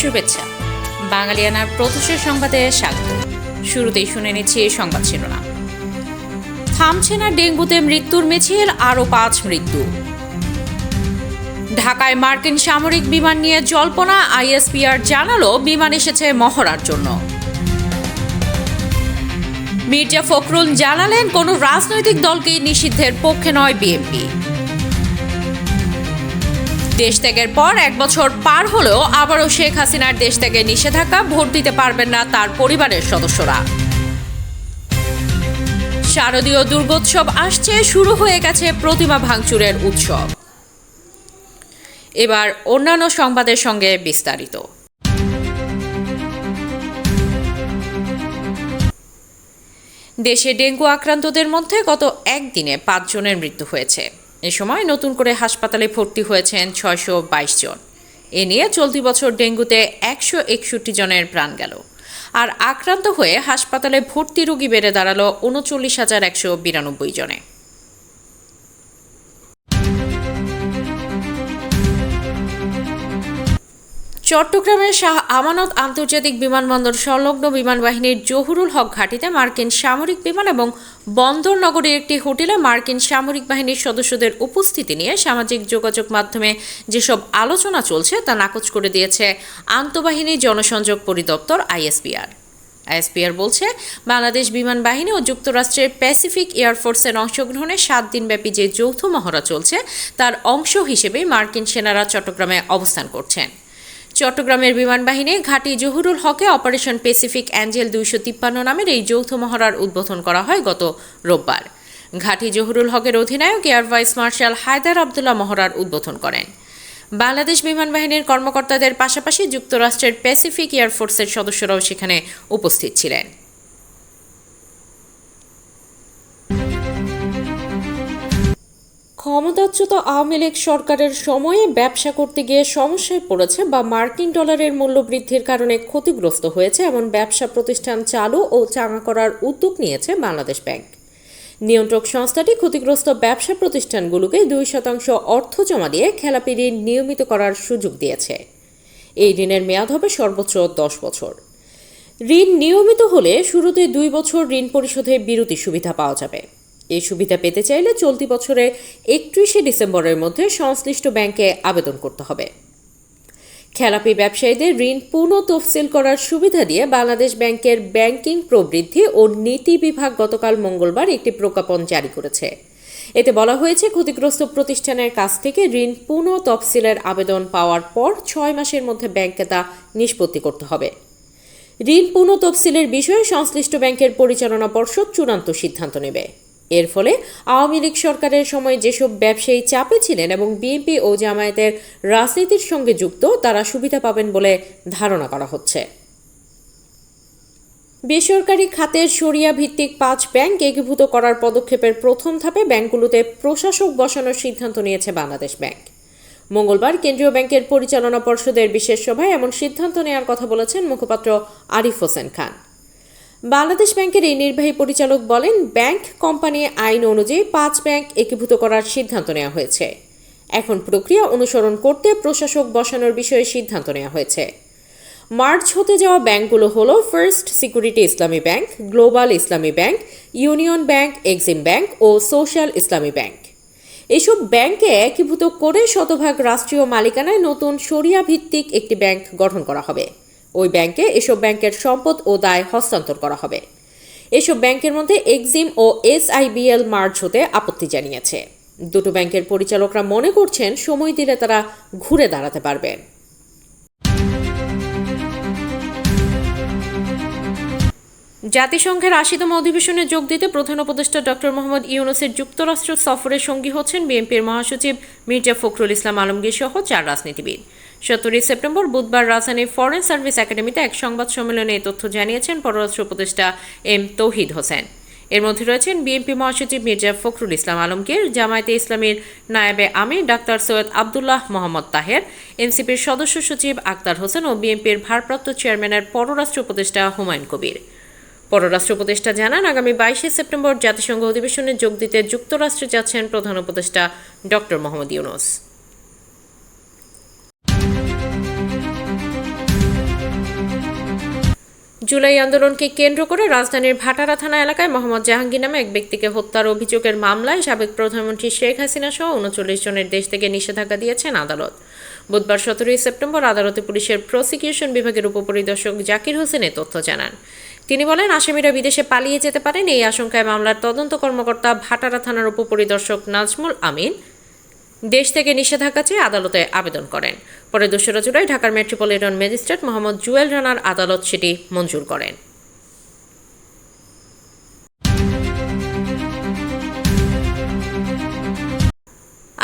শুভেচ্ছা। বাঙালিয়ানার প্রত্যুষের সংবাদে স্বাগত। শুরুতেই শুনে নিচ্ছি এই সংবাদ শিরোনাম। থামছে না ডেঙ্গুতে মৃত্যুর মিছিল, আরও পাঁচ মৃত্যু। ঢাকায় মার্কিন সামরিক বিমান নিয়ে জল্পনা, আইএসপিআর জানালো, বিমান এসেছে মহড়ার জন্য। মির্জা ফখরুল জানালেন, কোনো রাজনৈতিক দলকেই নিষিদ্ধের পক্ষে নয় বিএনপি। দেশ ত্যাগের পর এক বছর পার হলেও আবারও শেখ হাসিনার দেশ ত্যাগের নিষেধাজ্ঞা ভোট দিতে পারবেন না তার পরিবারের সদস্যরা। শারদীয় দুর্গোৎসব আসছে, শুরু হয়ে গেছে প্রতিমা ভাঙচুরের উৎসব। এবার অন্যান্য সংবাদের সঙ্গে বিস্তারিত। দেশে ডেঙ্গু আক্রান্তদের মধ্যে গত একদিনে পাঁচজনের মৃত্যু হয়েছে। এ সময় নতুন করে হাসপাতালে ভর্তি হয়েছেন ছয়শো বাইশ জন। এ নিয়ে চলতি বছর ডেঙ্গুতে একশো একষট্টি জনের প্রাণ গেল। আর আক্রান্ত হয়ে হাসপাতালে ভর্তি রোগী বেড়ে দাঁড়াল উনচল্লিশ হাজার একশো বিরানব্বই জনে। চট্টগ্রামের শাহ আমানত আন্তর্জাতিক বিমানবন্দর সংলগ্ন বিমান বাহিনীর জহুরুল হক ঘাটিতে মার্কিন সামরিক বিমান এবং বন্দর নগরীর একটি হোটেলে মার্কিন সামরিক বাহিনীর সদস্যদের উপস্থিতি নিয়ে সামাজিক যোগাযোগ মাধ্যমে যেসব আলোচনা চলছে তা নাকচ করে দিয়েছে আন্তঃবাহিনী জনসংযোগ পরিদপ্তর আইএসপিআর আইএসপিআর বলছে, বাংলাদেশ বিমান বাহিনী ও যুক্তরাষ্ট্রের প্যাসিফিক এয়ারফোর্সের অংশগ্রহণে সাত দিনব্যাপী যে যৌথ মহড়া চলছে, তার অংশ হিসেবেই মার্কিন সেনারা চট্টগ্রামে অবস্থান করছেন। চট্টগ্রামের বিমান বাহিনী ঘাঁটি জহুরুল হকে অপারেশন প্যাসিফিক অ্যাঞ্জেল দুইশো তিপ্পান্ন নামের এই যৌথ মহড়ার উদ্বোধন করা হয় গত রোববার। ঘাটি জহুরুল হকের অধিনায়ক air vice marshal Haider Abdullah মহড়ার উদ্বোধন করেন। বাংলাদেশ বিমান বাহিনীর কর্মকর্তাদের পাশাপাশি যুক্তরাষ্ট্রের প্যাসিফিক এয়ারফোর্সের সদস্যরাও সেখানে উপস্থিত ছিলেন। ক্ষমতাচ্যুত আওয়ামী লীগ সরকারের সময়ে ব্যবসা করতে গিয়ে সমস্যায় পড়েছে বা মার্কিন ডলারের মূল্য বৃদ্ধির কারণে ক্ষতিগ্রস্ত হয়েছে এমন ব্যবসা প্রতিষ্ঠান চালু ও চাঙা করার উদ্যোগ নিয়েছে বাংলাদেশ ব্যাংক। নিয়ন্ত্রক সংস্থাটি ক্ষতিগ্রস্ত ব্যবসা প্রতিষ্ঠানগুলোকে দুই শতাংশ অর্থ জমা দিয়ে খেলাপি ঋণ নিয়মিত করার সুযোগ দিয়েছে। এই ঋণের মেয়াদ হবে সর্বোচ্চ দশ বছর। ঋণ নিয়মিত হলে শুরুতে দুই বছর ঋণ পরিশোধে বিরতি সুবিধা পাওয়া যাবে। এই সুবিধা পেতে চাইলে চলতি বছরে একত্রিশে ডিসেম্বরের মধ্যে সংশ্লিষ্ট ব্যাংকে আবেদন করতে হবে। খেলাপি ব্যবসায়ীদের ঋণ পুনঃ তফসিল করার সুবিধা দিয়ে বাংলাদেশ ব্যাংকের ব্যাংকিং প্রবৃদ্ধি ও নীতি বিভাগ গতকাল মঙ্গলবার একটি প্রজ্ঞাপন জারি করেছে। এতে বলা হয়েছে, ক্ষতিগ্রস্ত প্রতিষ্ঠানের কাছ থেকে ঋণ পুনঃ তফসিলের আবেদন পাওয়ার পর ছয় মাসের মধ্যে ব্যাংকে তা নিষ্পত্তি করতে হবে। ঋণ পুনঃ তফসিলের বিষয়ে সংশ্লিষ্ট ব্যাংকের পরিচালনা পর্ষদ চূড়ান্ত সিদ্ধান্ত নেবে। এর ফলে আওয়ামী লীগ সরকারের সময় যেসব ব্যবসায়ী চাপে ছিলেন এবং বিএনপি ও জামায়াতের রাজনীতির সঙ্গে যুক্ত, তারা সুবিধা পাবেন বলে ধারণা করা হচ্ছে। বেসরকারি খাতের সরিয়া ভিত্তিক পাঁচ ব্যাংক একীভূত করার পদক্ষেপের প্রথম ধাপে ব্যাংকগুলোতে প্রশাসক বসানোর সিদ্ধান্ত নিয়েছে বাংলাদেশ ব্যাংক। মঙ্গলবার কেন্দ্রীয় ব্যাংকের পরিচালনা পর্ষদের বিশেষ সভায় এমন সিদ্ধান্ত নেওয়ার কথা বলেছেন মুখপাত্র আরিফ হোসেন খান। বাংলাদেশ ব্যাংকের এই নির্বাহী পরিচালক বলেন, ব্যাংক কোম্পানি আইন অনুযায়ী পাঁচ ব্যাংক একীভূত করার সিদ্ধান্ত নেওয়া হয়েছে। এখন প্রক্রিয়া অনুসরণ করতে প্রশাসক বসানোর বিষয়ে সিদ্ধান্ত নেওয়া হয়েছে। মার্চ হতে যাওয়া ব্যাংকগুলো হলো first security Islami bank, global Islami bank, union bank, Exim bank ও সোশ্যাল ইসলামী ব্যাংক। এসব ব্যাংকে একীভূত করে শতভাগ রাষ্ট্রীয় মালিকানায় নতুন সরিয়া ভিত্তিক একটি ব্যাংক গঠন করা হবে। ওই ব্যাংকে এসব ব্যাংকের সম্পদ ও দায় হস্তান্তর করা হবে। এসব ব্যাংকের মধ্যে এক্সিম ও এসআইবিএল মার্চ হতে আপত্তি জানিয়েছে। দুটো ব্যাংকের পরিচালকরা মনে করছেন সময় দিলে তারা ঘুরে দাঁড়াতে পারবেন জাতিসংঘের আশিতম অধিবেশনে যোগ দিতে প্রধান উপদেষ্টা ডক্টর মোহাম্মদ ইউনুসের যুক্তরাষ্ট্র সফরের সঙ্গী হচ্ছেন বিএনপির মহাসচিব মির্জা ফখরুল ইসলাম আলমগীর সহ চার রাজনীতিবিদ। সতেরোই সেপ্টেম্বর বুধবার রাজধানীর ফরেন সার্ভিস একাডেমিতে এক সংবাদ সম্মেলনে এই তথ্য জানিয়েছেন পররাষ্ট্র উপদেষ্টা এম তৌহিদ হোসেন। এর মধ্যে রয়েছেন বিএনপি মহাসচিব মির্জা ফখরুল ইসলাম আলমগীর, জামায়াতে ইসলামীর নায়েবে আমির ডাক্তার সৈয়দ আবদুল্লাহ মোহাম্মদ তাহের, এনসিপির সদস্য সচিব আক্তার হোসেন ও বিএনপির ভারপ্রাপ্ত চেয়ারম্যানের পররাষ্ট্র উপদেষ্টা হুমায়ুন কবির। পররাষ্ট্র উপদেষ্টা জানান, আগামী বাইশে সেপ্টেম্বর জাতিসংঘ অধিবেশনে যোগ দিতে যুক্তরাষ্ট্রে যাচ্ছেন প্রধান উপদেষ্টা ডক্টর মোহাম্মদ ইউনুস। জুলাই আন্দোলনকে কেন্দ্র করে রাজধানীর ভাটারা থানা এলাকায় মোহাম্মদ জাহাঙ্গীর নামে এক ব্যক্তিকে হত্যার অভিযোগের মামলায় সাবেক প্রধানমন্ত্রী শেখ হাসিনা সহ উনচল্লিশ জনের দেশ থেকে নিষেধাজ্ঞা দিয়েছেন আদালত। বুধবার সতেরোই সেপ্টেম্বর আদালতে পুলিশের প্রসিকিউশন বিভাগের উপপরিদর্শক জাকির হোসেন এ তথ্য জানান। তিনি বলেন, আসামিরা বিদেশে পালিয়ে যেতে পারেন। এই আশঙ্কায় মামলার তদন্ত কর্মকর্তা ভাটারা থানার উপপরিদর্শক নাজমুল আমিন দেশ থেকে নিষেধাজ্ঞা চেয়ে আদালতে আবেদন করেন। পরে দোসরা জুলাই ঢাকার মেট্রোপলিটন ম্যাজিস্ট্রেট মোহাম্মদ জুয়েল রানার আদালত সেটি মঞ্জুর করেন।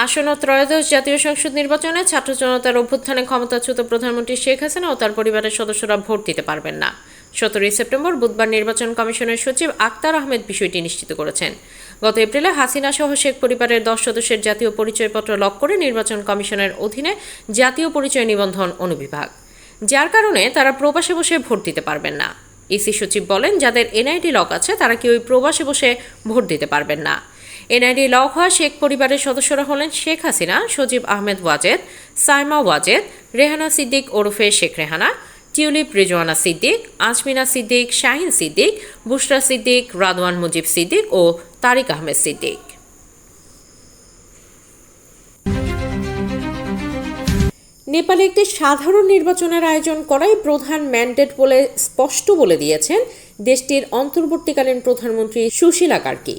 আসন্ন ত্রয়োদশ জাতীয় সংসদ নির্বাচনে ছাত্র জনতার অভ্যুত্থানে ক্ষমতাচ্যুত প্রধানমন্ত্রী শেখ হাসিনা ও তার পরিবারের সদস্যরা ভোট দিতে পারবেন না। সতেরোই সেপ্টেম্বর বুধবার নির্বাচন কমিশনের সচিব আক্তার আহমেদ বিষয়টি নিশ্চিত করেছেন। গত এপ্রিলে হাসিনা সহ শেখ পরিবারের দশ সদস্যের জাতীয় পরিচয়পত্র লক করে নির্বাচন কমিশনের অধীনে জাতীয় পরিচয় নিবন্ধন অনুবিভাগ। যার কারণে তারা প্রবাসে বসে ভোট দিতে পারবেন না। ইসি সচিব বলেন, যাদের এনআইডি লক আছে, তারা কি ওই প্রবাসে বসে ভোট দিতে পারবেন না। এনআইডি লক হওয়া শেখ পরিবারের সদস্যরা হলেন শেখ হাসিনা, সজীব আহমেদ ওয়াজেদ, সাইমা ওয়াজেদ, রেহানা সিদ্দিক ওরফে শেখ রেহানা, টিউলিপ রিজওয়ানা সিদ্দিক, আজমিনা সিদ্দিক, শাহিন সিদ্দিক, বুশরা সিদ্দিক, রাদওয়ান মুজিব সিদ্দিক ও তারিক আহমেদ সিদ্দিক। নেপালে একটি সাধারণ নির্বাচনের আয়োজন করাই প্রধান ম্যান্ডেট বলে স্পষ্ট বলে দিয়েছেন দেশটির অন্তর্বর্তীকালীন প্রধানমন্ত্রী সুশীলা কার্কি।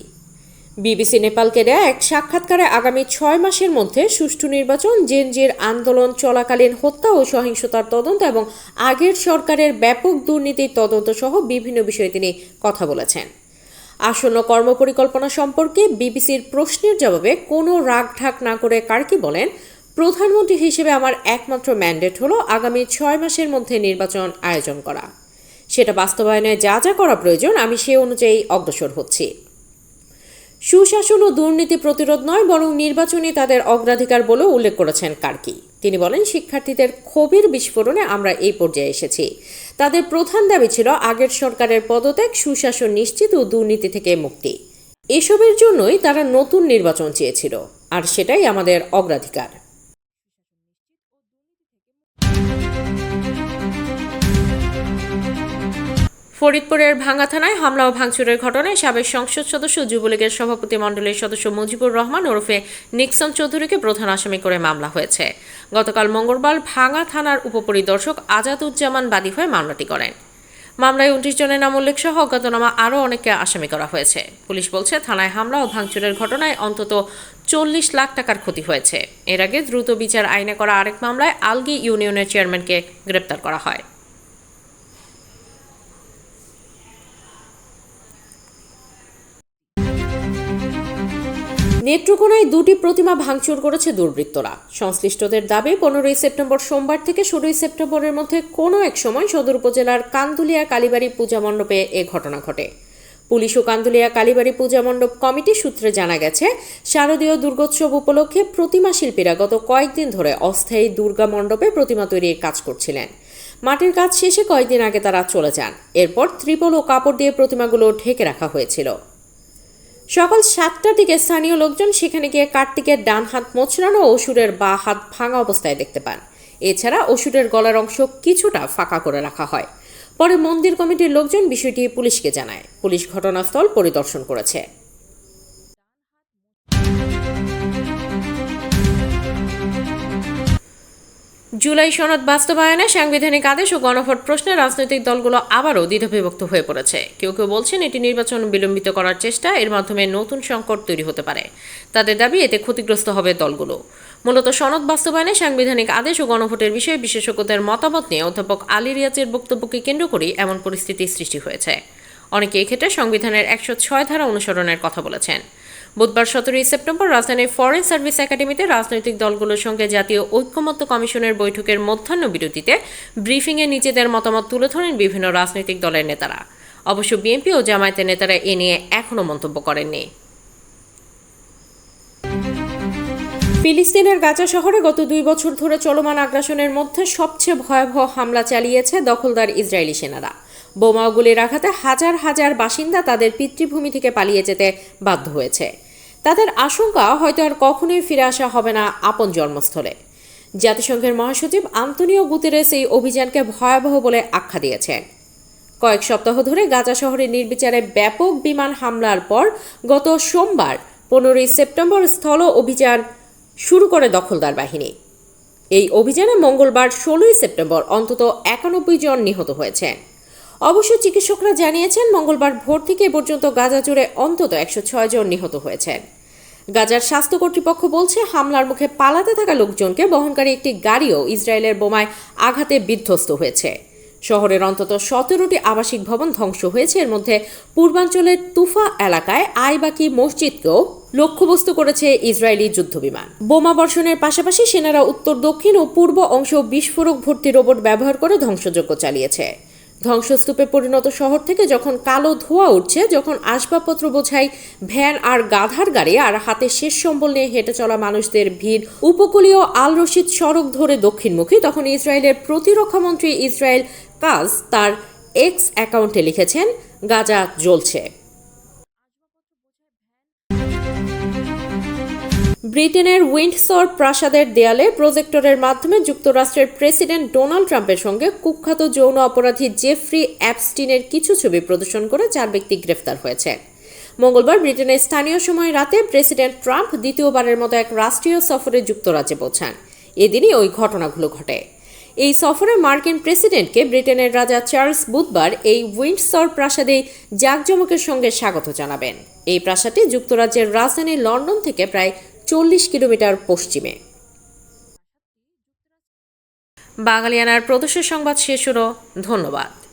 বিবিসি নেপালকে দেয়া এক সাক্ষাৎকারে আগামী ছয় মাসের মধ্যে সুষ্ঠু নির্বাচন, জেনজির আন্দোলন, চলাকালীন হত্যা ও সহিংসতার তদন্ত এবং আগের সরকারের ব্যাপক দুর্নীতির তদন্ত সহ বিভিন্ন বিষয়ে তিনি কথা বলেছেন। আসন্ন কর্মপরিকল্পনা সম্পর্কে বিবিসির প্রশ্নের জবাবে কোনো রাগঢাক না করে কার্কি বলেন, প্রধানমন্ত্রী হিসেবে আমার একমাত্র ম্যান্ডেট হলো আগামী ছয় মাসের মধ্যে নির্বাচন আয়োজন করা। সেটা বাস্তবায়নে যা যা করা প্রয়োজন, আমি সে অনুযায়ী অগ্রসর হচ্ছি। সুশাসন ও দুর্নীতি প্রতিরোধ নয়, বরং নির্বাচনই তাদের অগ্রাধিকার বলেও উল্লেখ করেছেন কার্কি। তিনি বলেন, শিক্ষার্থীদের ক্ষোভের বিস্ফোরণে আমরা এই পর্যায়ে এসেছি। তাদের প্রধান দাবি ছিল, আগের সরকারের পদত্যাগ, সুশাসন নিশ্চিত ও দুর্নীতি থেকে মুক্তি। এসবের জন্যই তারা নতুন নির্বাচন চেয়েছিল, আর সেটাই আমাদের অগ্রাধিকার। ফরিদপুরের ভাঙ্গা থানায় হামলা ও ভাঙচুরের ঘটনায় সাবেক সংসদ সদস্য যুবলীগের সভাপতি মণ্ডলীর সদস্য মুজিবুর রহমান ওরফে নিক্সন চৌধুরীকে প্রধান আসামি করে মামলা হয়েছে। গতকাল মঙ্গলবার ভাঙ্গা থানার উপপরিদর্শক আজাদুজ্জামান বাদী হয়ে মামলাটি করেন। মামলায় উনত্রিশ জনের নাম উল্লেখ সহ অজ্ঞাতনামা আরও অনেককে আসামি করা হয়েছে। পুলিশ বলছে, থানায় হামলা ও ভাঙচুরের ঘটনায় অন্তত চল্লিশ লাখ টাকার ক্ষতি হয়েছে। এর আগে দ্রুত বিচার আইনে করা আরেক মামলায় আলগি ইউনিয়নের চেয়ারম্যানকে গ্রেপ্তার করা হয়। নেত্রকোনায় দুটি প্রতিমা ভাঙচুর করেছে দুর্বৃত্তরা। সংশ্লিষ্টদের দাবি, পনেরোই সেপ্টেম্বর সোমবার থেকে ষোলোই সেপ্টেম্বরের মধ্যে কোনো এক সময় সদর উপজেলার কান্দুলিয়া কালীবাড়ি পূজা মণ্ডপে এ ঘটনা ঘটে। পুলিশ ও কান্দুলিয়া কালীবাড়ি পূজা মণ্ডপ কমিটি সূত্রে জানা গেছে, শারদীয় দুর্গোৎসব উপলক্ষে প্রতিমা শিল্পীরা গত কয়েকদিন ধরে অস্থায়ী দুর্গা মণ্ডপে প্রতিমা তৈরির কাজ করছিলেন। মাটির কাজ শেষে কয়েকদিন আগে তারা চলে যান। এরপর ত্রিপল ও কাপড় দিয়ে প্রতিমাগুলো ঢেকে রাখা হয়েছিল। সকাল সাতটার দিকে স্থানীয় লোকজন সেখানে গিয়ে কার্তিকের ডান হাত মোচড়ানো অসুরের বা হাত ভাঙা অবস্থায় দেখতে পান। এছাড়া অসুরের গলার অংশ কিছুটা ফাঁকা করে রাখা হয়। পরে মন্দির কমিটির লোকজন বিষয়টি পুলিশকে জানায়। পুলিশ ঘটনাস্থল পরিদর্শন করেছে। জুলাই সনদ বাস্তবায়নে সাংবিধানিক আদেশ ও গণভোট প্রশ্নে রাজনৈতিক দলগুলো আবারও দ্বিধাবিভক্ত হয়ে পড়েছে। কেউ কেউ বলছেন এটি নির্বাচন বিলম্বিত করার চেষ্টা, এর মাধ্যমে নতুন সংকট তৈরি হতে পারে। তাদের দাবি, এতে ক্ষতিগ্রস্ত হবে দলগুলো। মূলত সনদ বাস্তবায়নে সাংবিধানিক আদেশ ও গণভোটের বিষয়ে বিশেষজ্ঞদের মতামত নিয়ে অধ্যাপক আলী রিয়াজের বক্তব্যকে কেন্দ্র করেই এমন পরিস্থিতির সৃষ্টি হয়েছে। অনেকে এক্ষেত্রে সংবিধানের একশো ছয় ধারা অনুসরণের কথা বলেছেন। বুধবার সতেরোই সেপ্টেম্বর রাজধানীর ফরেন সার্ভিস একাডেমিতে রাজনৈতিক দলগুলোর সঙ্গে জাতীয় ঐক্যমত্য কমিশনের বৈঠকের মধ্যাহ্ন বিরতিতে ব্রিফিংয়ে নিজেদের মতামত তুলে ধরেন বিভিন্ন রাজনৈতিক দলের নেতারা। অবশ্য বিএনপি ও জামায়াতের নেতারা এ নিয়ে এখনও মন্তব্য করেননি। ফিলিস্তিনের গাজা শহরে গত দুই বছর ধরে চলমান আগ্রাসনের মধ্যে সবচেয়ে ভয়াবহ হামলা চালিয়েছে দখলদার ইসরায়েলি সেনারা। বোমা ও গুলির আঘাতে হাজার হাজার বাসিন্দা তাদের পিতৃভূমি থেকে পালিয়ে যেতে বাধ্য হয়েছে। তাদের আশঙ্কা হয়তো আর কখনোই ফিরে আসা হবে না আপন জন্মস্থলে। জাতিসংঘের মহাসচিব আন্তনিও গুতেরেস এই অভিযানকে ভয়াবহ বলে আখ্যা দিয়েছেন। কয়েক সপ্তাহ ধরে গাজা শহরে নির্বিচারে ব্যাপক বিমান হামলার পর গত সোমবার, পনেরোই সেপ্টেম্বর স্থল অভিযান শুরু করে দখলদার বাহিনী। এই অভিযানে মঙ্গলবার ষোলোই সেপ্টেম্বর অন্তত একানব্বই জন নিহত হয়েছেন। অবশ্য চিকিৎসকরা জানিয়েছেন, মঙ্গলবার ভোর থেকে এ পর্যন্ত গাজা জুড়ে অন্তত একশো ছয় জন নিহত হয়েছেন। গাজার স্বাস্থ্য কর্তৃপক্ষ বলছে, হামলার মুখে পালাতে থাকা লোকজনকে বহনকারী একটি গাড়িও ইসরায়েলের বোমায় আঘাতে বিধ্বস্ত হয়েছে। শহরের অন্তত সতেরোটি আবাসিক ভবন ধ্বংস হয়েছে। এর মধ্যে পূর্বাঞ্চলের তুফা এলাকায় আইবাকি মসজিদকেও লক্ষ্যবস্তু করেছে ইসরায়েলি যুদ্ধবিমান। বোমা বর্ষণের পাশাপাশি সেনারা উত্তর, দক্ষিণ ও পূর্ব অংশ বিস্ফোরক ভর্তি রোবট ব্যবহার করে ধ্বংসযজ্ঞ চালিয়েছে। ধ্বংসস্তূপে পরিণত শহর থেকে যখন কালো ধোঁয়া উঠছে, যখন আসবাবপত্র বোঝাই ভ্যান আর গাধার গাড়ি আর হাতে শেষ সম্বল নিয়ে হেঁটে চলা মানুষদের ভিড়, উপকূলীয় আল রশিদ সড়ক ধরে দক্ষিণমুখী, তখন ইসরায়েলের প্রতিরক্ষামন্ত্রী ইসরায়েল কাজ তার এক্স অ্যাকাউন্টে লিখেছেন, গাজা জ্বলছে। ব্রিটেনের উইন্ডসর প্রাসাদের দেয়ালে প্রজেক্টরের মাধ্যমে যুক্তরাষ্ট্রের প্রেসিডেন্ট ডোনাল্ড ট্রাম্পের সঙ্গে কুখ্যাত যৌন অপরাধী জেফ্রি অ্যাপস্টিনের কিছু ছবি প্রদর্শন করে চার ব্যক্তি গ্রেফতার হয়েছে। মঙ্গলবার ব্রিটেনের স্থানীয় সময় রাতে প্রেসিডেন্ট ট্রাম্প দ্বিতীয়বারের মতো এক রাষ্ট্রীয় সফরে যুক্তরাজ্যে পৌঁছান। এদিনই ওই ঘটনাগুলো ঘটে। এই সফরে মার্কিন প্রেসিডেন্টকে ব্রিটেনের রাজা চার্লস বুধবার এই উইন্ডসর প্রাসাদে জাঁকজমকের সঙ্গে স্বাগত জানাবেন। এই প্রাসাদটি যুক্তরাজ্যের রাজধানী লন্ডন থেকে প্রায় চল্লিশ কিলোমিটার পশ্চিমে। বাঙালিয়ানার প্রদেশের সংবাদ শেষ হলো। ধন্যবাদ।